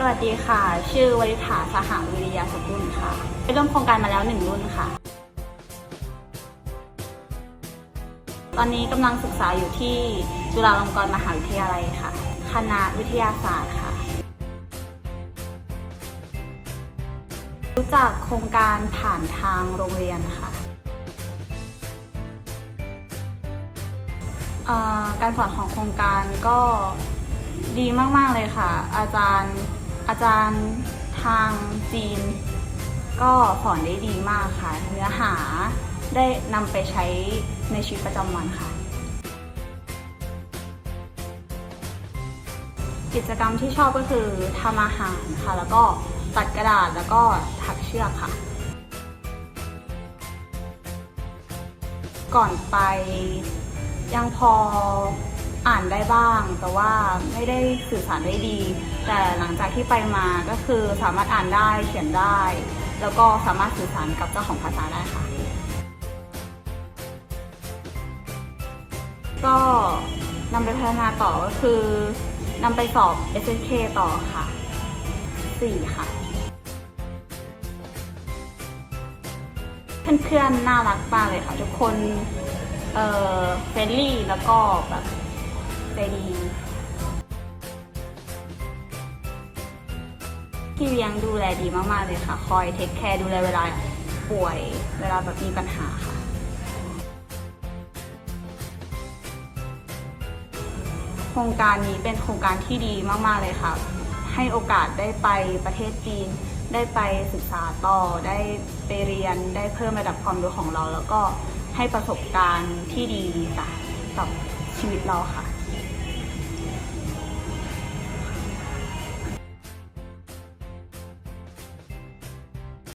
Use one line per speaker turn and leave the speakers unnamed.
สวัสดีค่ะ ชื่อวริษฐาสหวิริยาสกุลค่ะไปร่วมโครงการมาแล้วหนึ่งรุ่นค่ะ ตอนนี้กำลังศึกษาอยู่ที่จุฬาลงกรณ์มหาวิทยาลัยค่ะ คณะวิทยาศาสตร์ค่ะ รู้จักโครงการผ่านทางโรงเรียนค่ะการสอนของโครงการก็ดีมาก ๆ เลยค่ะ อาจารย์ อาจารย์ทางจีน ก็สอนได้ดีมากค่ะ เนื้อหาได้นำไปใช้ในชีวิตประจำวันค่ะ กิจกรรมที่ชอบก็คือทำอาหารค่ะ แล้วก็ตัดกระดาษแล้วก็ถักเชือกค่ะ ก่อนไปยังพอ อ่านได้บ้าง แต่ว่าไม่ได้สื่อสารได้ดี แต่หลังจากที่ไปมาก็คือสามารถอ่านได้เขียนได้ แล้วก็สามารถสื่อสารกับเจ้าของภาษาได้ค่ะ ก็นำไปพัฒนาต่อก็คือนำไปสอบ SSK ต่อค่ะ 4 ค่ะ เพื่อนๆ น่ารักมากเลยค่ะ ทุกคน เอ่อเฟรนลี่แล้วก็แบบ ใจดีพี่เลี้ยงดูแลดีมาก ๆ เลยค่ะ คอยเทคแคร์ดูแลเวลาป่วย เวลาแบบมีปัญหาค่ะ โครงการนี้เป็นโครงการที่ดีมาก ๆ เลยค่ะ ให้โอกาสได้ไปประเทศจีน ได้ไปศึกษาต่อ ได้ไปเรียน ได้เพิ่มระดับความรู้ของเรา แล้วก็ให้ประสบการณ์ที่ดีค่ะกับ 心里老喊。